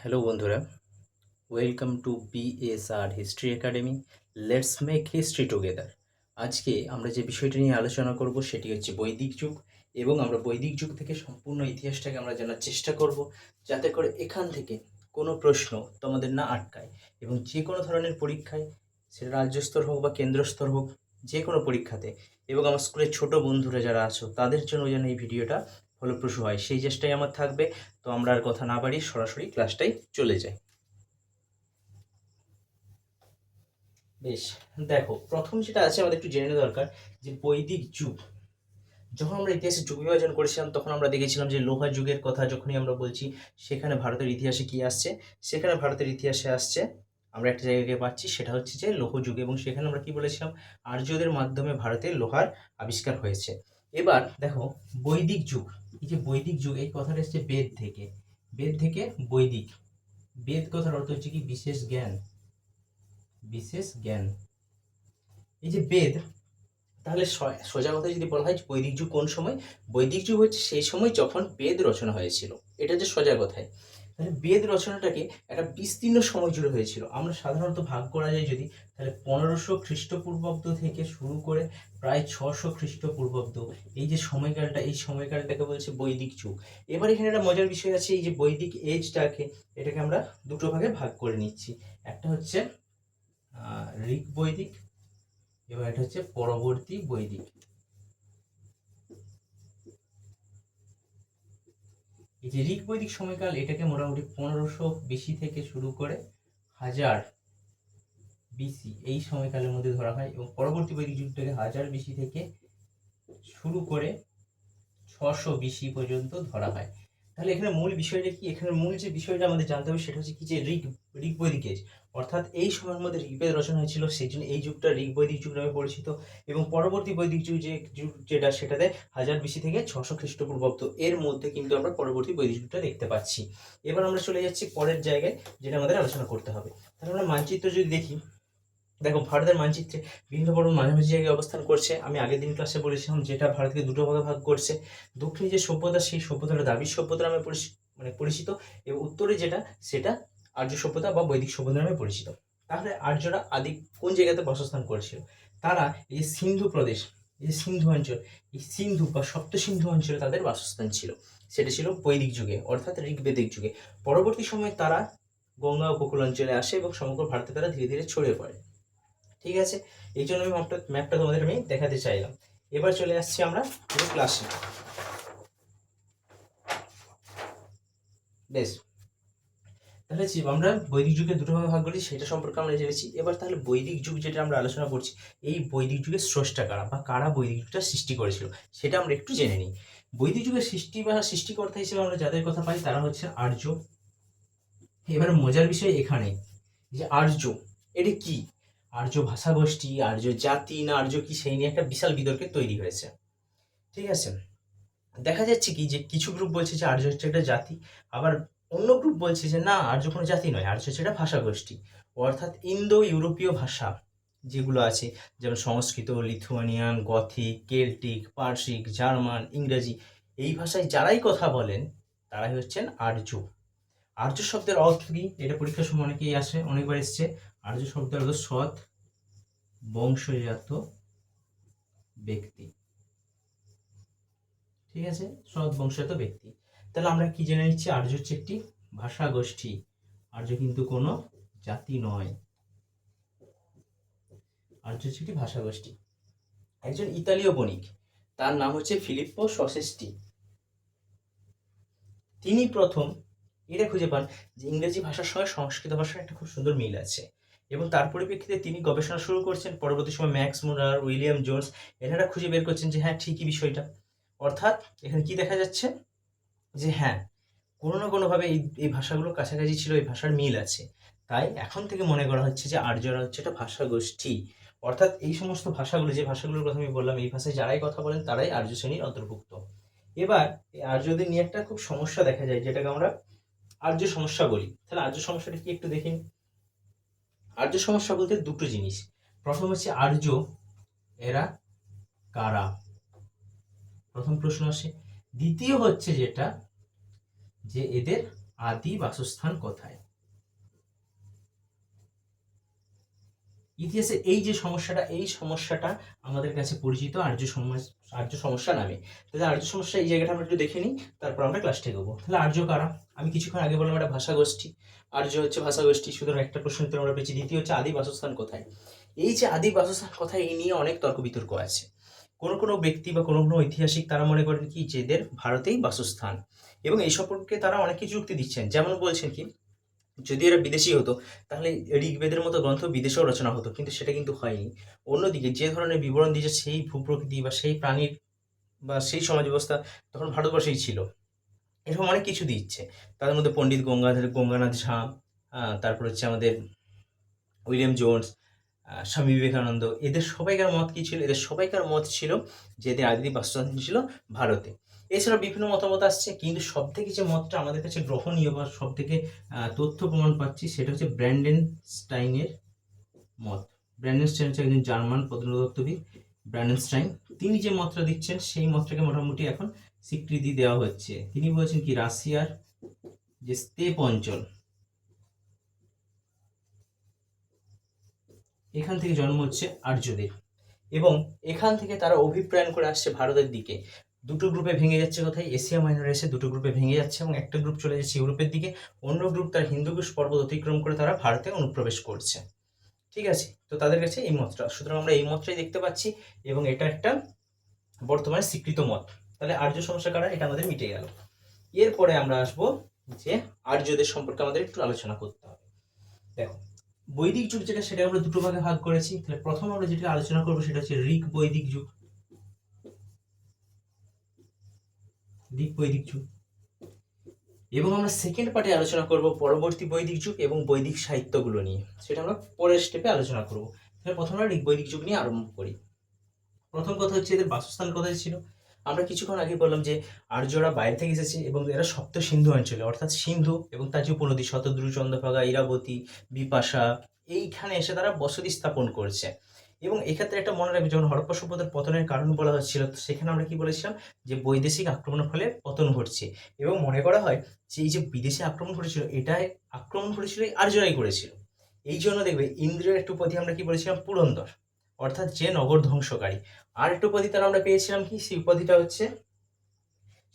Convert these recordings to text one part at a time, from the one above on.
Hello বন্ধুরা। Welcome to BSR history academy let's make history together আজকে আমরা যে বিষয়টি নিয়ে আলোচনা করব, সেটি হচ্ছে বৈদিক যুগ এবং আমরা বৈদিক যুগ থেকে সম্পূর্ণ ইতিহাসটাকে আমরা জানার চেষ্টা করব, যাতে করে এখান থেকে কোনো প্রশ্ন তোমাদের না আটকায় এবং যে কোনো ধরনের পরীক্ষায়, সেটা রাজ্য স্তর হোক বা কেন্দ্র স্তর হোক, যে কোনো পরীক্ষাতে। এবং আমার স্কুলের ছোট বন্ধুরা যারা আছো, তাদের জন্য যেন এই ভিডিওটা ফলপ্রসূ হয়। সেই চেষ্টাই আমার থাকবে। তো আমরা আর কথা না বাড়িয়ে সরাসরি ক্লাসটাই চলে যাই। বেশ, দেখো, প্রথম যেটা আছে আমাদের একটু জেনে দরকার যে বৈদিক যুগ। যখন আমরা ইতিহাসে যুগ বিভাজন করেছিলাম, তখন আমরা দেখেছিলাম যে লোহা যুগের কথা যখনই আমরা বলছি, সেখানে ভারতের ইতিহাসে কি আসছে? সেখানে ভারতের ইতিহাসে আসছে, আমরা একটা জায়গায় পাচ্ছি, সেটা হচ্ছে যে লৌহ যুগ। এবং সেখানে আমরা কি বলেছিলাম? আর্যদের মাধ্যমে ভারতে লোহার আবিষ্কার হয়েছে। এবার দেখো, বৈদিক যুগ। এই যে বৈদিক যুগ, এই কথাটা এসছে বেদ থেকে। বেদ থেকে বৈদিক। বেদ কথার অর্থ হচ্ছে কি? বিশেষ জ্ঞান। বিশেষ জ্ঞান। এই যে বেদ, তাহলে সোজা কথা যদি বলা হয় বৈদিক যুগ কোন সময়? বৈদিক যুগ হচ্ছে সেই সময় যখন বেদ রচনা হয়েছিল। এটা যে সোজা কথায়। তাহলে বেদ রচনাটাকে একটা বিস্তীর্ণ সময় জুড়ে হয়েছিল। আমরা সাধারণত ভাগ করা যায় যদি তাহলে পনেরোশো খ্রিস্টপূর্বাব্দ থেকে শুরু করে প্রায় ছশো খ্রিস্টপূর্বাব্দ, এই যে সময়কালটা, এই সময়কালটাকে বলছে বৈদিক যুগ। এবার এখানে একটা মজার বিষয় আছে, এই যে বৈদিক এজটাকে, এটাকে আমরা দুটো ভাগে ভাগ করে নিচ্ছি। একটা হচ্ছে ঋক বৈদিক এবার এটা হচ্ছে পরবর্তী বৈদিক। এই যে ঋক বৈদিক সময়কাল, এটাকে মোটামুটি পনেরোশো বিসি থেকে শুরু করে হাজার বিসি এই সময়কালের মধ্যে ধরা হয় এবং পরবর্তী বৈদিক যুগটাকে হাজার বিসি থেকে শুরু করে ছশো বিসি পর্যন্ত ধরা হয়। তাহলে এখানে মূল বিষয়টা কি? এখানে মূল যে বিষয়টা আমাদের জানতে হবে সেটা হচ্ছে কি যে ঋক বৈদিক এজ অর্থাৎ এই সময়ের মধ্যে ঋগ্বেদ রচনা হয়েছিল, সেই জন্য এই যুগটা ঋক বৈদিক যুগ নামে পরিচিত এবং পরবর্তী বৈদিক যুগ যে যুগ যেটা সেটাতে হাজার বিসি থেকে ছশো খ্রিস্টপূর্বাব্দ এর মধ্যে কিন্তু আমরা পরবর্তী বৈদিক যুগটা দেখতে পাচ্ছি। এবার আমরা চলে যাচ্ছি পরের জায়গায় যেটা আমাদের আলোচনা করতে হবে। তাহলে আমরা মানচিত্র যদি দেখি, দেখো ভারতের মানচিত্রে বিভিন্ন বড় মাঝামাঝি জায়গায় অবস্থান করছে। আমি আগের দিন ক্লাসে বলেছিলাম যেটা ভারতকে দুটো ভাগে ভাগ করছে। দক্ষিণে যে সভ্যতা, সেই সভ্যতাটা দাবির সভ্যতা নামে মানে পরিচিত এবং উত্তরে যেটা, সেটা আর্য সভ্যতা বা বৈদিক সভ্যতা নামে পরিচিত। তাহলে আর্যরা আদি কোন জায়গাতে বাসস্থান করেছিল? তারা এই যে সিন্ধু প্রদেশ, এই যে সিন্ধু অঞ্চল, এই সিন্ধু বা সপ্ত সিন্ধু অঞ্চলে তাদের বাসস্থান ছিল। সেটা ছিল বৈদিক যুগে, অর্থাৎ ঋগ্বেদিক যুগে। পরবর্তী সময়ে তারা গঙ্গা উপকূল অঞ্চলে আসে এবং সমগ্র ভারতে তারা ধীরে ধীরে ছড়িয়ে পড়ে। ঠিক আছে? এই জন্য আমি ম্যাপটা ম্যাপটা তোমাদের আমি দেখাতে চাইলাম। এবার চলে আসছি আমরা ক্লাসে বেশ। তাহলে আমরা বৈদিক যুগে দুটো ভাগে ভাগ করি, সেটা সম্পর্কে আমরা জেনেছি। এবার তাহলে বৈদিক যুগ যেটা আমরা আলোচনা করছি, এই বৈদিক যুগের স্রষ্টা কারা বা কারা বৈদিক যুগটা সৃষ্টি করেছিল, সেটা আমরা একটু জেনে নিই। বৈদিক যুগের সৃষ্টি বা সৃষ্টিকর্তা হিসেবে আমরা যাদের কথা পাই, তারা হচ্ছে আর্য। এবার মজার বিষয় এখানে, যে আর্য, এটা কি? আর্য ভাষাগোষ্ঠী, আর্য জাতি না আর্য কি, সেই নিয়ে একটা বিশাল বিতর্কের তৈরি হয়েছে। ঠিক আছে? দেখা যাচ্ছে কি যে কিছু গ্রুপ বলছে যে আর্য হচ্ছে একটা জাতি, আবার অন্য গ্রুপ বলছে যে, না আর্য কোনো জাতি নয় আর্য হচ্ছে একটা ভাষাগোষ্ঠী অর্থাৎ ইন্দো ইউরোপীয় ভাষা যেগুলো আছে, যেমন সংস্কৃত, লিথুয়ানিয়ান, গথিক, কেল্টিক, পার্সিক, জার্মান, ইংরেজি, এই ভাষায় যারাই কথা বলেন, তারাই হচ্ছেন আর্য। আর্য শব্দের অর্থ কি? এটা পরীক্ষার সময় অনেকেই আসে, অনেকবার এসছে। আর্য শব্দের অর্থ সৎ, বংশজাত ব্যক্তি। ঠিক আছে? সৎ বংশজাত ব্যক্তি। তাহলে আমরা কি জেনে নিচ্ছি? আর্য হচ্ছে একটি ভাষা গোষ্ঠী আর্য কিন্তু কোনো জাতি নয়। আর্য হচ্ছে একটি ভাষা গোষ্ঠী একজন ইতালীয় বণিক, তার নাম হচ্ছে ফিলিপ্পো সসেস্টি তিনি প্রথম এটা খুঁজে পান যে ইংরেজি ভাষার সঙ্গে সংস্কৃত ভাষার একটা খুব সুন্দর মিল আছে এবং তার পরিপ্রেক্ষিতে তিনি গবেষণা শুরু করছেন। পরবর্তী সময় ম্যাক্স মুরার, উইলিয়াম জোন্স, এনারা খুঁজে বের করছেন যে হ্যাঁ ঠিকই বিষয়টা। অর্থাৎ এখানে কি দেখা যাচ্ছে? যে হ্যাঁ কোনো না কোনোভাবে এই এই ভাষাগুলো কাছাকাছি ছিল, এই ভাষার মিল আছে। তাই এখন থেকে মনে করা হচ্ছে যে আর্যরা হচ্ছে একটা ভাষা গোষ্ঠী। অর্থাৎ এই সমস্ত ভাষাগুলো, যে ভাষাগুলোর কথা আমি বললাম, এই ভাষায় যারাই কথা বলেন, তারাই আর্য শ্রেণির অন্তর্ভুক্ত। এবার এই আর্যদের নিয়ে একটা খুব সমস্যা দেখা যায়, যেটাকে আমরা আর্য সমস্যা বলি। তাহলে আর্য সমস্যাটা কি একটু দেখেন আর্য সমস্যা বলতে দুটো জিনিস। প্রথম হচ্ছে আর্য, এরা কারা? প্রথম প্রশ্ন আসে দ্বিতীয় হচ্ছে যেটা, যে এদের আদি বাসস্থান কোথায়? ইতিহাসে এই যে সমস্যাটা, এই সমস্যাটা আমাদের কাছে পরিচিত আর্য সমাজ, আর্য সমস্যা নামে। তাহলে আর্য সমস্যা এই জায়গাটা আমরা একটু দেখে নিই, তারপর আমরা ক্লাসটা এগোবো। তাহলে আর্য কারা? আমি কিছুক্ষণ আগে বললাম একটা ভাষা গোষ্ঠী আর্য হচ্ছে ভাষা গোষ্ঠী সুতরাং একটা প্রশ্ন উত্তর আমরা পেয়েছি। দ্বিতীয় হচ্ছে আদি বাসস্থান কোথায়? এই যে আদি বাসস্থান কোথায়, এই নিয়ে অনেক তর্ক বিতর্ক আছে। কোনো কোনো ব্যক্তি বা কোনো কোনো ঐতিহাসিক তারা মনে করেন কি যে এদের ভারতেই বাসস্থান। এবং এই সম্পর্কে তারা অনেক কিছু যুক্তি দিচ্ছেন। যেমন বলছেন কি, যদি এরা বিদেশি হতো, তাহলে ঋগ্বেদের মতো গ্রন্থ বিদেশেও রচনা হতো, কিন্তু সেটা কিন্তু হয়নি। অন্যদিকে যে ধরনের বিবরণ দিয়েছে, সেই ভূপ্রকৃতি বা সেই প্রাণীর বা সেই সমাজ ব্যবস্থা তখন ভারতবর্ষেই ছিল। এরকম অনেক কিছু দিচ্ছে। তাদের মধ্যে পণ্ডিত গঙ্গাধর, গঙ্গানাথ ঝা তারপর হচ্ছে আমাদের উইলিয়াম জোন্স স্বামী বিবেকানন্দ। এদের সবাইকার মত কি ছিল? এদের সবাইকার মত ছিল যে এদের আদি বাসস্থান ছিল ভারতে। এছাড়া বিভিন্ন মতামত আসছে, কিন্তু সব থেকে যে মতটা আমাদের কাছে গ্রহণীয় বা সব থেকে তথ্য প্রমাণ পাচ্ছি সেটা হচ্ছে ব্র্যান্ডেন স্টাইনের মত। ব্র্যান্ডেন স্টাইন হচ্ছে একজন জার্মান প্রত্নতত্ত্ববিদ, ব্র্যান্ডেন স্টাইন। তিনি যে মতটা দিচ্ছেন, সেই মতটাকে মোটামুটি এখন স্বীকৃতি দেওয়া হচ্ছে। তিনি বলছেন কি, রাশিয়ার যে স্তেপ অঞ্চল এখান থেকে জন্ম হচ্ছে আর্যদের। এবং এখান থেকে তারা অভিপ্রায়ণ করে আসছে ভারতের দিকে। দুটো গ্রুপে ভেঙে যাচ্ছে কোথায় এশিয়া মাইনরে এসে দুটো গ্রুপে ভেঙে যাচ্ছে এবং একটা গ্রুপ চলে যাচ্ছে ইউরোপের দিকে। অন্য গ্রুপ তার হিন্দুকুশ পর্বত অতিক্রম করে তারা ভারতে অনুপ্রবেশ করছে। ঠিক আছে? তো তাদের কাছে এই মতটা। সুতরাং আমরা এই মতটাই দেখতে পাচ্ছি এবং এটা একটা বর্তমানে স্বীকৃত মত। তাহলে আর্য সমস্যা কারা? এটা আমাদের মিটে গেল। এরপরে আমরা আসব যে আর্যদের সম্পর্কে আমাদের একটু আলোচনা করতে হবে। দেখো বৈদিক যুগ যেটা, সেটা আমরা দুটো ভাগে ভাগ করেছি। তাহলে প্রথম আমরা যেটা আলোচনা করব, সেটা হচ্ছে ঋক বৈদিক যুগ। ঋক বৈদিক যুগ। এবং আমরা সেকেন্ড পার্টে আলোচনা করব পরবর্তী বৈদিক যুগ এবং বৈদিক সাহিত্যগুলো নিয়ে। সেটা আমরা পরের স্টেপে আলোচনা করব। তাহলে প্রথমে ঋক বৈদিক যুগ নিয়ে আরম্ভ করি। প্রথম কথা হচ্ছে এদের বাসস্থান কোথায় ছিল? আমরা কিছুক্ষণ আগে বললাম যে আর্যরা বাইরে থেকে এসেছে এবং এরা সপ্ত সিন্ধু অঞ্চলে, অর্থাৎ সিন্ধু এবং তার যে উপনদী শতদ্রু, চন্দ্রভাগা, ইরাবতী, বিপাশা, এইখানে এসে তারা বসতি স্থাপন করছে। এবং এক্ষেত্রে একটা মনে রাখবে, যখন হরপ্পা সভ্যতার পতনের কারণ বলা হচ্ছিল, তো সেখানে আমরা কি বলেছিলাম? যে বৈদেশিক আক্রমণের ফলে পতন ঘটছে। এবং মনে করা হয় যে এই যে বিদেশে আক্রমণ ঘটেছিল, এটাই আক্রমণ এই আর্যরাই করেছিল। এই জন্য দেখবে ইন্দ্রের একটু উপাধি আমরা কি বলেছিলাম? পুরন্দর। অর্থাৎ যে নগর ধ্বংসকারী। আর একটু উপাধি তার আমরা পেয়েছিলাম কি? সেই উপাধিটা হচ্ছে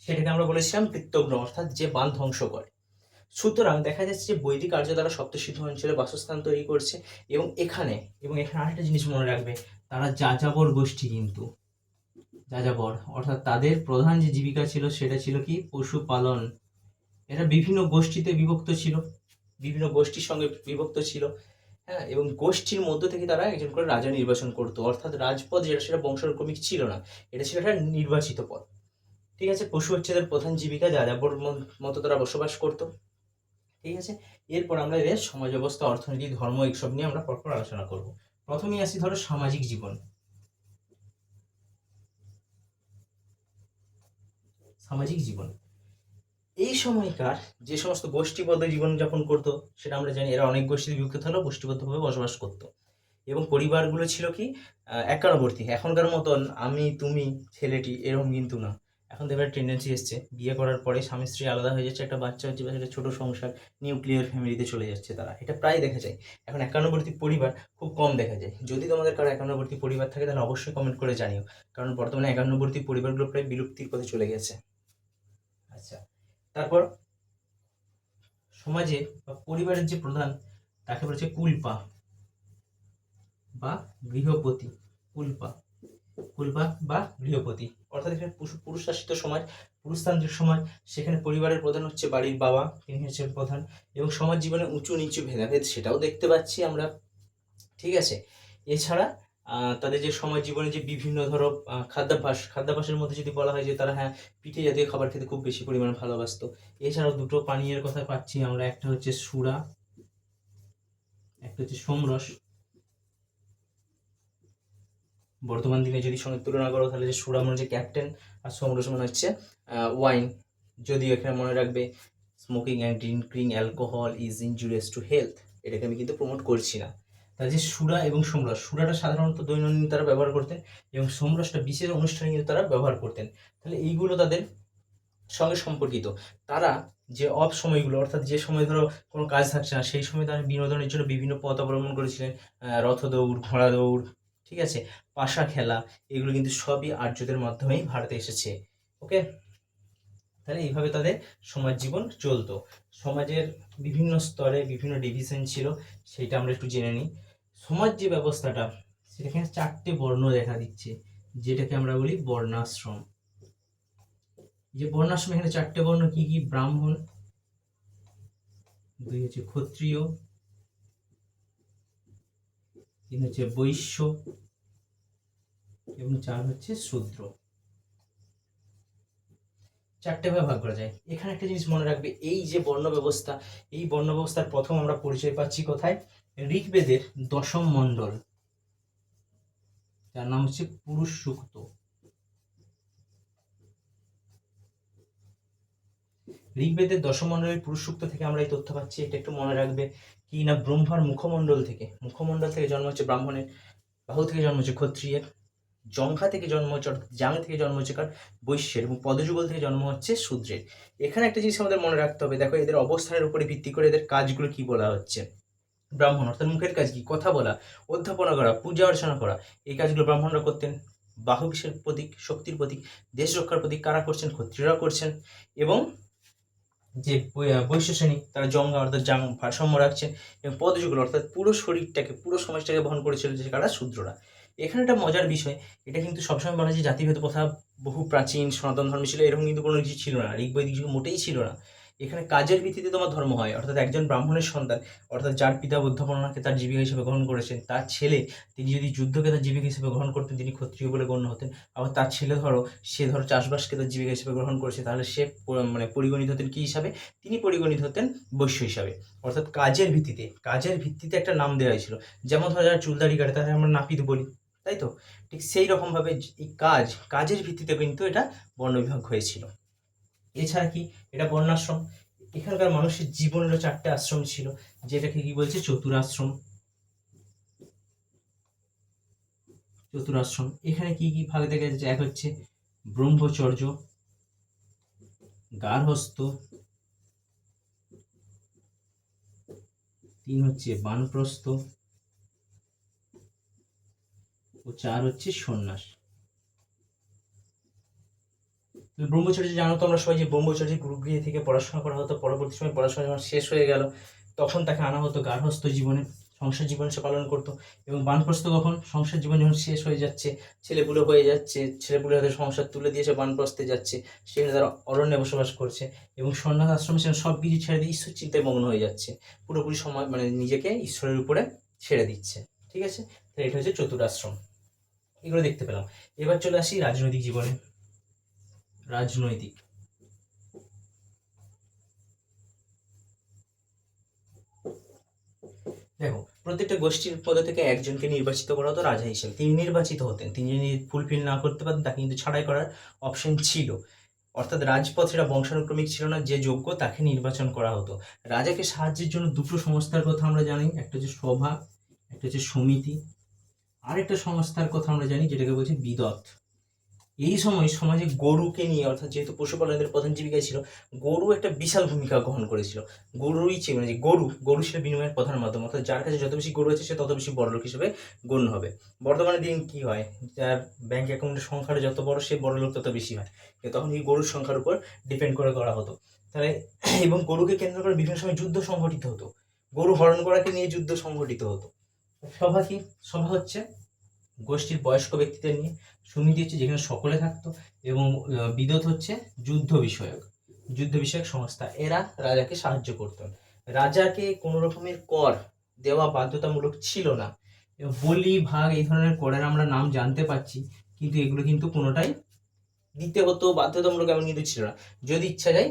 সেটাকে আমরা বলেছিলাম পিত্তগ্ন অর্থাৎ যে বান ধ্বংস করে। সুতরাং দেখা যাচ্ছে যে বৈদিক আর্য দ্বারা সপ্তসিদ্ধ অঞ্চলে বাসস্থান তৈরি করছে এবং এখানে এবং এখানে আরেকটা জিনিস মনে রাখবে, তারা যাযাবর গোষ্ঠী কিন্তু। যাযাবর, অর্থাৎ তাদের প্রধান যে জীবিকা ছিল সেটা ছিল কি? পশুপালন। এরা বিভিন্ন গোষ্ঠীতে বিভক্ত ছিল। বিভিন্ন গোষ্ঠীর সঙ্গে বিভক্ত ছিল। হ্যাঁ এবং গোষ্ঠীর মধ্য থেকে তারা একজন করে রাজা নির্বাচন করতো। অর্থাৎ রাজপদ যেটা, সেটা বংশক্রমিক ছিল না। এটা ছিল একটা নির্বাচিত পদ। ঠিক আছে? পশু হচ্ছে তাদের প্রধান জীবিকা যাযাবর মতো তারা বসবাস করতো। ঠিক আছে? এরপর আমরা এদের সমাজ ব্যবস্থা, অর্থনীতি, ধর্ম, এইসব নিয়ে আমরা পরপর আলোচনা করব। প্রথমেই আসি ধরো সামাজিক জীবন। সামাজিক জীবন। এই সময়কার যে সমস্ত গোষ্ঠীবদ্ধ জীবনযাপন করতো, সেটা আমরা জানি এরা অনেক গোষ্ঠীতে বিভক্ত হলেও গোষ্ঠীবদ্ধভাবে বসবাস করতো। এবং পরিবারগুলো ছিল কি একানবর্তী এখনকার মতন আমি, তুমি, ছেলেটি এরকম কিন্তু না। এখন দেখবে টেন্ডেন্সি এসছে। বিয়ে করার পরে স্বামী স্ত্রী আলাদা হয়ে যাচ্ছে, একটা বাচ্চা হচ্ছে, বা একটা ছোট সংসার নিউক্লিয়ার ফ্যামিলিতে চলে যাচ্ছে তারা। এটা প্রায় দেখা যায়। এখন একান্নবর্তী পরিবার খুব কম দেখা যায়। যদি তোমাদের কারও একান্নবর্তী পরিবার থাকে, তাহলে অবশ্যই কমেন্ট করে জানিও। কারণ বর্তমানে একান্নবর্তী পরিবারগুলো প্রায় বিলুপ্তির পথে চলে গেছে। আচ্ছা। তারপর সমাজে বা পরিবারের যে প্রধান, তাকে বলেছে কুলপা বা গৃহপতি, কুলপা। কুলপা বা গৃহপতি। অর্থাৎ এখানে পুরুষ- শাসিত সমাজ, পুরুষতান্ত্রিক সমাজ, সেখানে পরিবারের প্রধান হচ্ছে বাড়ির বাবা, তিনি হচ্ছেন প্রধান, এবং সমাজ জীবনে উঁচু নিচু ভেদাভেদ সেটাও দেখতে পাচ্ছি আমরা। ঠিক আছে? এছাড়া তাদের যে সময় জীবনে যে বিভিন্ন ধরো খাদ্যাভ্যাস, খাদ্যাভ্যাসের মধ্যে যদি বলা হয় যে তারা হ্যাঁ পিঠে জাতীয় খাবার খেতে খুব বেশি পরিমাণে ভালোবাসতো। এছাড়াও দুটো পানীয়ের কথা পাচ্ছি আমরা, একটা হচ্ছে সুরা, একটা হচ্ছে সোমরস। বর্তমান দিনে যদি সঙ্গে তুলনা করো, তাহলে যে সুরা মনে হচ্ছে ক্যাপ্টেন, আর সোমরস মনে হচ্ছে ওয়াইন। যদিও এখানে মনে রাখবে smoking and drinking alcohol is injurious to health এটাকে আমি কিন্তু প্রমোট করছি না। তার যে সুরা এবং সোমরস সুরাটা সাধারণত দৈনন্দিন তারা ব্যবহার করতেন এবং সোমরসটা বিশেষ অনুষ্ঠানে কিন্তু তারা ব্যবহার করতেন। তাহলে এইগুলো তাদের সঙ্গে সম্পর্কিত। তারা যে অফ সময়গুলো, অর্থাৎ যে সময় ধরো কোনো কাজ থাকছে না, সেই সময় তারা বিনোদনের জন্য বিভিন্ন পথ অবলম্বন করেছিলেন। রথ দৌড় ঘোড়া দৌড় ঠিক আছে? পাশা খেলা, এগুলো কিন্তু সবই আর্যদের মাধ্যমেই ভারতে এসেছে। ওকে? তাহলে এইভাবে তাদের সমাজ জীবন চলতো। সমাজের বিভিন্ন স্তরে বিভিন্ন ডিভিশন ছিল সেটা আমরা একটু জেনে নিই। সমাজ যে ব্যবস্থাটা, সেখানে চারটে বর্ণ দেখা দিচ্ছে, যেটাকে আমরা বলি বর্ণাশ্রম। যে বর্ণাশ্রম এখানে চারটে বর্ণ, কি কি? ব্রাহ্মণ, দুই হচ্ছে ক্ষত্রিয়, তিন হচ্ছে বৈশ্য, এবং চার হচ্ছে শূদ্র। চারটে ভাবে ভাগ করা যায়। এখানে একটা জিনিস মনে রাখবে, এই যে বর্ণ ব্যবস্থা, এই বর্ণ ব্যবস্থার প্রথম আমরা পরিচয় পাচ্ছি কোথায়? ঋগ্বেদের দশম মণ্ডল। যার নাম হচ্ছে পুরুষ সূক্ত। ঋগ্বেদের দশম মণ্ডলের পুরুষ সূক্ত থেকে আমরা এই তথ্য পাচ্ছি। এটা একটু মনে রাখবে কি না ব্রহ্মার মুখমণ্ডল থেকে। মুখমণ্ডল থেকে জন্ম হচ্ছে ব্রাহ্মণের, বাহু থেকে জন্ম হচ্ছে ক্ষত্রিয়ের জঙ্ঘা থেকে জন্ম হচ্ছে, অর্থাৎ জাং থেকে জন্ম হচ্ছে কার? বৈশ্যের এবং পদযুগল থেকে জন্ম হচ্ছে শূদ্রের। এখানে একটা জিনিস আমাদের মনে রাখতে হবে। দেখো এদের অবস্থানের উপরে ভিত্তি করে এদের কাজগুলো কি বলা হচ্ছে? ব্রাহ্মণ, অর্থাৎ মুখের কাজ কি? কথা বলা, অধ্যাপনা করা, পূজা অর্চনা করা। এই কাজগুলো ব্রাহ্মণরা করতেন। বাহু বিশের প্রতীক, শক্তির প্রতীক, দেশ রক্ষার প্রতীক কারা করছেন? ক্ষত্রিয়রা করছেন। এবং যে বৈশ্য শ্রেণি, তারা জঙ্গা, অর্থাৎ জাং ভারসাম্য রাখছেন। এবং পদযুগল, অর্থাৎ পুরো শরীরটাকে, পুরো সমাজটাকে বহন করেছিল যে কারা? শূদ্ররা। এখানে একটা মজার বিষয়, এটা কিন্তু সবসময় বলা যে জাতিভেদ প্রথা বহু প্রাচীন সনাতন ধর্মে ছিল, এরকম কিন্তু কোনো কিছু ছিল না। ঋগ্বৈদিক যুগে মোটেই ছিল না। এখানে কাজের ভিত্তিতে তোমার ধর্ম হয়। অর্থাৎ একজন ব্রাহ্মণের সন্তান, অর্থাৎ যার পিতা অধ্যাপনাকে তার জীবিকা হিসেবে গ্রহণ করেছেন, তার ছেলে, তিনি যদি যুদ্ধকে তার জীবিকা হিসেবে গ্রহণ করতেন, তিনি ক্ষত্রিয় বলে গণ্য হতেন। আবার তার ছেলে ধরো, সে ধরো চাষবাসকে তার জীবিকা হিসেবে গ্রহণ করেছে, তাহলে সে মানে পরিগণিত হতেন কি হিসাবে? তিনি পরিগণিত হতেন বৈশ্য হিসাবে। অর্থাৎ কাজের ভিত্তিতে কাজের ভিত্তিতে একটা নাম দেওয়া হয়েছিল। যেমন ধরো যারা চুলদারি কাটে তাদের আমরা নাপিত বলি, তাই তো? ঠিক সেই রকমভাবে এই কাজ, কাজের ভিত্তিতে কিন্তু এটা বর্ণবিভাগ হয়েছিল। এছাড়া কি? এটা বর্ণাশ্রম। এখানকার মানুষের জীবনেরও চারটে আশ্রম ছিল, যেটাকে কি বলছে? চতুরাশ্রম। চতুরাশ্রম। এখানে কি কি ভাগ দেখা যাচ্ছে? এক হচ্ছে ব্রহ্মচর্য গার্হস্থ তিন হচ্ছে বানপ্রস্থ, ও চার হচ্ছে সন্ন্যাস তাহলে ব্রহ্মচর্য জানো তো, আমরা সবাই যে ব্রহ্মচর্য গুরুগৃহে থেকে পড়াশোনা করা হতো, পরবর্তী সময় পড়াশোনা যখন শেষ হয়ে গেল, তখন তাকে আনা হতো গার্হস্থ জীবনে, সংসার জীবন সে পালন করতো। এবং বানপ্রস্থ কখন? সংসার জীবন যখন শেষ হয়ে যাচ্ছে, ছেলেপুলে হয়ে যাচ্ছে ছেলেপুলে হাতে সংসার তুলে দিয়েছে বানপ্রস্থে যাচ্ছে, সেখানে তারা অরণ্যে বসবাস করছে এবং সন্ন্যাস আশ্রমে সেখানে সব কিছু ছেড়ে দিয়ে ঈশ্বর চিন্তায় মগ্ন হয়ে যাচ্ছে। পুরোপুরি সময় মানে নিজেকে ঈশ্বরের উপরে ছেড়ে দিচ্ছে, ঠিক আছে? তাহলে এটা হচ্ছে চতুরাশ্রম। এগুলো দেখতে পেলাম। এবার চলে আসি রাজনৈতিক জীবনে। রাজনৈতিক। দেখো, প্রত্যেকটা গোষ্ঠীর পদ থেকে একজনকে নির্বাচিত করা হতো রাজা হিসেবে। তিনি নির্বাচিত হতেন। তিনি যদি ফুলফিল না করতে পারতেন, তাকে কিন্তু ছাড়াই করার অপশন ছিল। অর্থাৎ রাজপথ এটা বংশানুক্রমিক ছিল না, যে যোগ্য তাকে নির্বাচন করা হতো। রাজাকে সাহায্যের জন্য দুটো সংস্থার কথা আমরা জানি। একটা হচ্ছে সভা, একটা হচ্ছে সমিতি। আরেকটা সংস্থার কথা আমরা জানি, যেটাকে বলছে বিদত। এই সময় সমাজে গরুকে নিয়ে, অর্থাৎ যেহেতু পশুপালনের প্রধান জীবিকা ছিল, গরু একটা বিশাল ভূমিকা গ্রহণ করেছিল। গরুই ছিল মানে গরু গরু ছিল বিনিময়ের প্রধান মাধ্যম, অর্থাৎ যার কাছে যত বেশি গরু আছে, সে তত বেশি বড়লোক হিসেবে গণ্য হবে। বর্তমানে দিন কি হয়? যার ব্যাংক অ্যাকাউন্টের সংখ্যাটা যত বড়, সে বড় লোক তত বেশি হয়। তখন এই গরুর সংখ্যার উপর ডিপেন্ড করে করা হতো। তাহলে, এবং গরুকে কেন্দ্র করে বিভিন্ন সময় যুদ্ধ সংঘটিত হতো। গরু হরণ করাকে নিয়ে যুদ্ধ সংঘটিত হতো। সভা কি? সভা হচ্ছে গোষ্ঠীর বয়স্ক ব্যক্তিদের নিয়ে। সমিতি হচ্ছে যেখানে সকলে থাকতো এবং বিদত হচ্ছে যুদ্ধ বিষয়ক যুদ্ধ বিষয়ক সংস্থা। এরা রাজাকে সাহায্য করতেন রাজাকে কোনো রকমের কর দেওয়া বাধ্যতামূলক ছিল না। বলি, ভাগ এই ধরনের করের আমরা নাম জানতে পাচ্ছি কিন্তু এগুলো কিন্তু কোনোটাই দিতে হতো, বাধ্যতামূলক এমন কিন্তু ছিল না। যদি ইচ্ছা যায়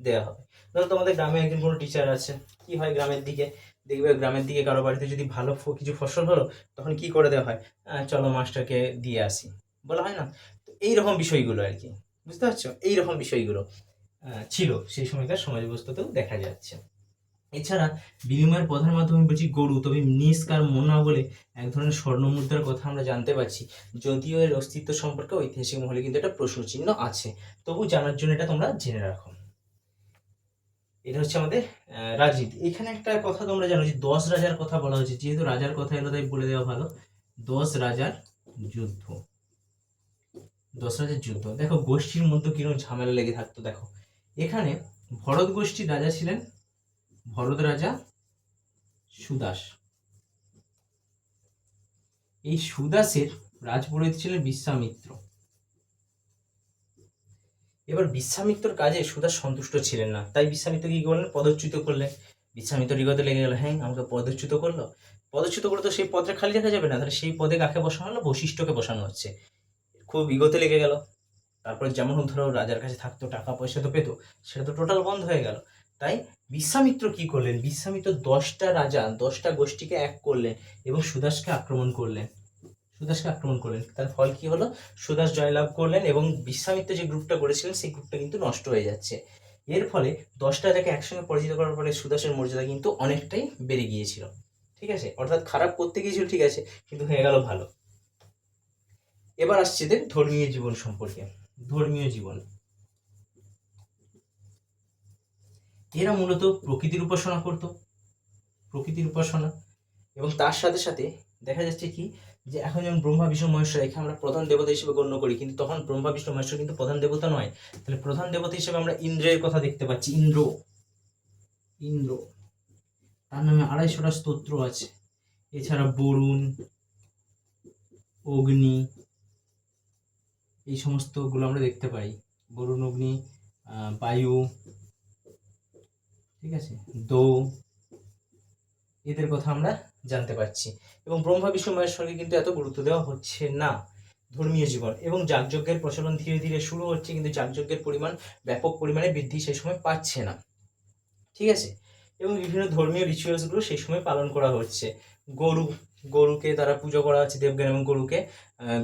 দেওয়া হবে। ধরো তোমাদের গ্রামে একজন কোনো টিচার আছে। কি হয় গ্রামের দিকে? দেখবে গ্রামের দিকে কারও বাড়িতে যদি ভালো কিছু ফসল হলো, তখন কি করে দেওয়া হয়? চলো মাস্টারকে দিয়ে আসি। বলা হয় না? তো এইরকম বিষয়গুলো আর কি, বুঝতে পারছ? এইরকম বিষয়গুলো ছিল সেই সময়কার সমাজ ব্যবস্থাতেও দেখা যাচ্ছে। এছাড়া বিনিময়ের প্রধান মাধ্যম বলছি গরু, তবে নিস্ক আর মোনা বলে এক ধরনের স্বর্ণ মুদ্রার কথা আমরা জানতে পারছি। যদিও এর অস্তিত্ব সম্পর্কে ঐতিহাসিক মহলে কিন্তু একটা প্রশ্ন চিহ্ন আছে। তবু জানার জন্য এটা তোমরা জেনে রাখো। এটা হচ্ছে আমাদের রাজনীতি। এখানে একটা কথা তোমরা জানো যে দশ রাজার কথা বলা হয়েছে। যেহেতু রাজার কথা এলো, তাই বলে দেওয়া ভালো। দশ রাজার যুদ্ধ। দশ রাজার যুদ্ধ। দেখো, গোষ্ঠীর মধ্যে কীরকম ঝামেলা লেগে থাকতো, দেখো। এখানে ভরত গোষ্ঠীর রাজা ছিলেন ভরত রাজা সুদাস। এই সুদাসের রাজপুরোহিত ছিলেন বিশ্বামিত্র। এবার বিশ্বামিত্রর কাজে সুদাস সন্তুষ্ট ছিলেন না। তাই বিশ্বামিত্র কি করলেন? পদচ্যুত করলেন। বিশ্বামিত্র রিগতে লেগে গেল হ্যাঁ আমাকে পদচ্যুত করল। পদচ্যুত করলে তো সেই পদটা খালি রাখা যাবে না। তাহলে সেই পদে কাকে বসানো হলো? বশিষ্ঠকে বসানো হচ্ছে। খুব ইগোতে লেগে গেল। তারপরে যেমন হোক ধরো রাজার কাছে থাকতো, টাকা পয়সা তো পেতো, সেটা তো টোটাল বন্ধ হয়ে গেল। তাই বিশ্বামিত্র কি করলেন? বিশ্বামিত্র দশটা রাজা, দশটা গোষ্ঠীকে এক করলেন এবং সুদাসকে আক্রমণ করলেন। সুদাসকে আক্রমণ করলেন। তার ফল কি হলো? সুদাস জয়লাভ করলেন এবং বিশ্বামিত্র যে গ্রুপটা করেছিলেন, সেই গ্রুপটা কিন্তু নষ্ট হয়ে যাচ্ছে। এর ফলে দশটা রাজাকে একসঙ্গে পরাজিত করার ফলে সুদাসের মর্যাদা কিন্তু অনেকটাই বেড়ে গিয়েছিল। ঠিক আছে? অর্থাৎ খারাপ করতে গিয়েছিল, ঠিক আছে, কিন্তু হয়ে গেল ভালো। এবার আসছে এদের ধর্মীয় জীবন সম্পর্কে, ধর্মীয় জীবন। এরা মূলত প্রকৃতির উপাসনা করত, প্রকৃতির উপাসনা। এবং তার সাথে সাথে দেখা যাচ্ছে কি, যে এখন যেমন ব্রহ্মা, বিষ্ণু, মহেশ্বর এখানে আমরা প্রধান দেবতা হিসেবে গণ্য করি, কিন্তু তখন ব্রহ্মা, বিষ্ণু, মহেশ্বর কিন্তু প্রধান দেবতা নয়। তাহলে প্রধান দেবতা হিসেবে আমরা ইন্দ্রের কথা দেখতে পাচ্ছি, ইন্দ্র। ইন্দ্র। তার নামে আড়াইশোটা স্তোত্র আছে। এছাড়া বরুণ, অগ্নি এই সমস্তগুলো আমরা দেখতে পাই। বরুণ অগ্নি বায়ু, ঠিক আছে, দৌ, এদের কথা আমরা জানতে পারছি। এবং ব্রহ্মা বিষ্ণু মহেশ্বরকে কিন্তু এত গুরুত্ব দেওয়া হচ্ছে না ধর্মীয় জীবন। এবং যাগযজ্ঞের প্রচলন ধীরে ধীরে শুরু হচ্ছে, কিন্তু যাগযজ্ঞের পরিমাণ ব্যাপক পরিমাণে বৃদ্ধি সেই সময় পাচ্ছে না। ঠিক আছে? এবং বিভিন্ন ধর্মীয় রিচুয়ালসগুলো সেই সময় পালন করা হচ্ছে। গরু গরুকে তারা পুজো করা হচ্ছে দেবজ্ঞান এবং গরুকে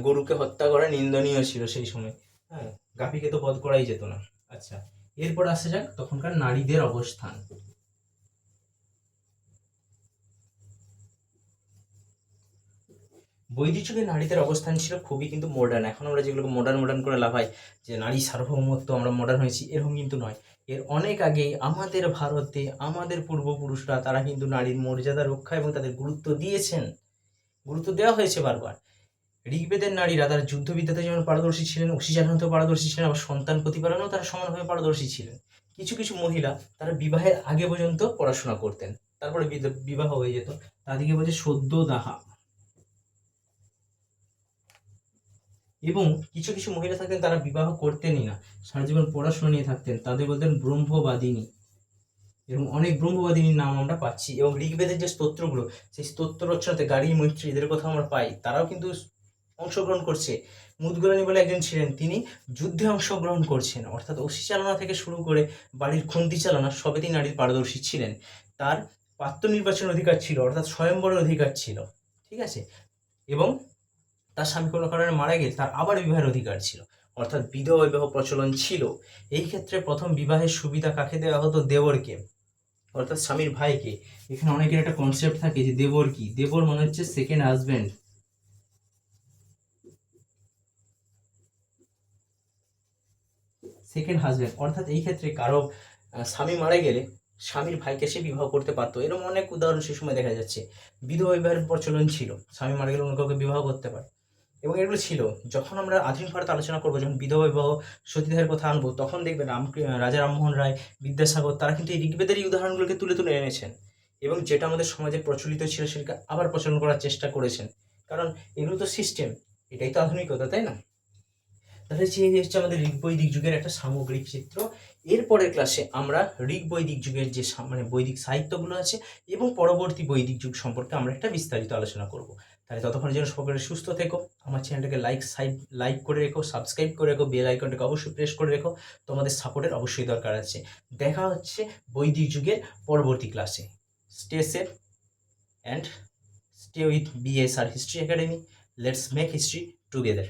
গরুকে হত্যা করা নিন্দনীয় ছিল সেই সময়। হ্যাঁ গাভীকে তো বধ করাই যেত না। আচ্ছা এরপর আসা যাক তখনকার নারীদের অবস্থান। বৈদিক যুগে নারীদের অবস্থান ছিল খুবই কিন্তু মডার্ন এখন আমরা যেগুলোকে মডার্ন মডার্ন করে লাভাই যে নারী সার্বভৌমত্ব আমরা মডার্ন হয়েছি, এরকম কিন্তু নয়। এর অনেক আগে আমাদের ভারতে, আমাদের পূর্বপুরুষরা তারা কিন্তু নারীর মর্যাদা রক্ষা এবং তাদের গুরুত্ব দিয়েছেন। গুরুত্ব দেওয়া হয়েছে বারবার। ঋগ্বেদের নারীরা তারা যুদ্ধবিদ্যাতে যেমন পারদর্শী ছিলেন অসিচালনতেও পারদর্শী ছিলেন, আবার সন্তান প্রতিপালনেও তারা সমানভাবে পারদর্শী ছিলেন। কিছু কিছু মহিলা তারা বিবাহের আগে পর্যন্ত পড়াশোনা করতেন। তারপরে বিবাহ হয়ে যেত। তাদেরকে বলছে সদ্য দাহা। এবং কিছু কিছু মহিলা থাকতেন, তারা বিবাহ করতেনই না। সারা জীবন পড়াশোনা নিয়ে থাকতেন। তাদের বলতেন ব্রহ্মবাদিনী। এরকম অনেক ব্রহ্মবাদিনীর নাম আমরা পাচ্ছি এবং ঋগ্বেদের যে স্তোত্রগুলো, সেই স্তোত্র রচনাতে গাড়ি, মৈত্রী এদের কথা আমরা পাই। তারাও কিন্তু অংশগ্রহণ করছে। মুদগলানি বলে একজন ছিলেন তিনি, যুদ্ধে অংশগ্রহণ করছেন। অর্থাৎ অসি চালনা থেকে শুরু করে বাড়ির খুন্তি চালনা, সবেতেই নারীর পারদর্শী ছিলেন। তার পাত্র নির্বাচনের অধিকার ছিল, অর্থাৎ স্বয়ংবরের অধিকার ছিল। ঠিক আছে? এবং তার স্বামী কোনো কারণে মারা গেলে তার আবার বিবাহের অধিকার ছিল। অর্থাৎ বিধবা বিবাহ প্রচলন ছিল। এই ক্ষেত্রে প্রথম বিবাহের সুবিধা কাকে দেওয়া হতো? দেবরকে। অর্থাৎ স্বামীর ভাইকে। এখানে অনেকের একটা কনসেপ্ট থাকে যে দেবর কি? দেবর মানে হচ্ছে সেকেন্ড হাজবেন্ড সেকেন্ড হাজবেন্ড অর্থাৎ এই ক্ষেত্রে কারও স্বামী মারা গেলে স্বামীর ভাইকে সে বিবাহ করতে পারতো। এরকম অনেক উদাহরণ সেই সময় দেখা যাচ্ছে। বিধবা বিবাহের প্রচলন ছিল। স্বামী মারা গেলে অন্য কাউকে বিবাহ করতে পারে এবং এগুলো ছিল। যখন আমরা আধুনিক ভারত আলোচনা করব, যখন বিধবা বিবাহ, সতীদাহের কথা আনব, তখন দেখবে রাম, রাজা রামমোহন রায়, বিদ্যাসাগর, তারা কিন্তু এই ঋগ্বেদের এই উদাহরণগুলোকে তুলে তুলে এনেছেন। এবং যেটা আমাদের সমাজে প্রচলিত ছিল, সেটাকে আবার প্রচলন করার চেষ্টা করেছেন। কারণ এগুলো তো সিস্টেম এটাই তো আধুনিকতা, তাই না? তাহলে এই হচ্ছে আমাদের ঋগ বৈদিক যুগের একটা সামগ্রিক চিত্র। এরপরের ক্লাসে আমরা ঋগ বৈদিক যুগের যে মানে বৈদিক সাহিত্যগুলো আছে, এবং পরবর্তী বৈদিক যুগ সম্পর্কে আমরা একটা বিস্তারিত আলোচনা করব। তাহলে ততক্ষণ জন্য সকলে সুস্থ থেকো। আমার চ্যানেলটাকে লাইক সাইব লাইক করে রেখো সাবস্ক্রাইব করে রেখো বেল আইকনটাকে অবশ্যই প্রেস করে রেখো। তোমাদের সাপোর্টের অবশ্যই দরকার আছে। দেখা হচ্ছে বৈদিক যুগের পরবর্তী ক্লাসে stay safe and stay with BSR history academy let's make history together